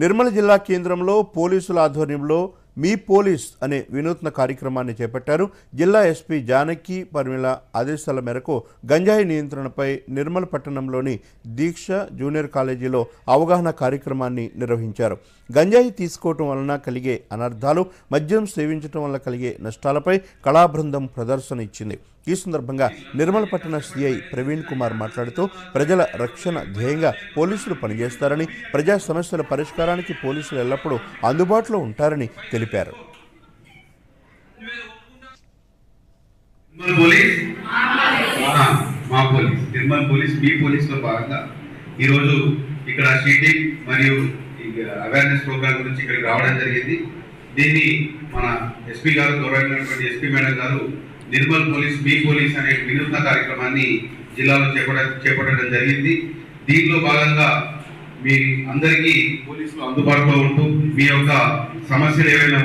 నిర్మల్ జిల్లా కేంద్రంలో పోలీసుల ఆధ్వర్యంలో మీ పోలీస్ అనే వినూత్న కార్యక్రమాన్ని చేపట్టారు. జిల్లా ఎస్పీ జానకి పర్మిళ ఆదేశాల మేరకు గంజాయి నియంత్రణపై నిర్మల్ పట్టణంలోని దీక్ష జూనియర్ కాలేజీలో అవగాహన కార్యక్రమాన్ని నిర్వహించారు. గంజాయి తీసుకోవటం వలన కలిగే అనర్థాలు మద్యం సేవించటం వల్ల కలిగే నష్టాలపై కళాబృందం ప్రదర్శన ఇచ్చింది. ఈ సందర్భంగా నిర్మల్ పట్టణ సిఐ ప్రవీణ్ కుమార్ మాట్లాడుతూ ప్రజల రక్షణ ధ్యేయంగా పోలీసులు పనిచేస్తారని ప్రజా సమస్యల పరిష్కారానికి పోలీసులు ఎల్లప్పుడూ అందుబాటులో ఉంటారని తెలిపారు నిర్మల్ పోలీస్? మా పోలీస్. నిర్మల్ పోలీస్ మీ పోలీస్ భాగంగా ఈరోజు ఇక్కడ షీటింగ్ మరియు అవేర్నెస్ ప్రోగ్రామ్ గురించి ఇక్కడికి రావడం జరిగింది. దీన్ని మన ఎస్పీ గారు గౌరవమైనటువంటి ఎస్పీ మేడం గారు నిర్మల్ పోలీస్ మీ పోలీస్ అనే వినూత్న కార్యక్రమాన్ని జిల్లాలో చేపట్ట చేపట్టడం జరిగింది. దీనిలో భాగంగా మీ అందరికీ పోలీసులు అందుబాటులో ఉంటూ మీ యొక్క సమస్యలు ఏవైనా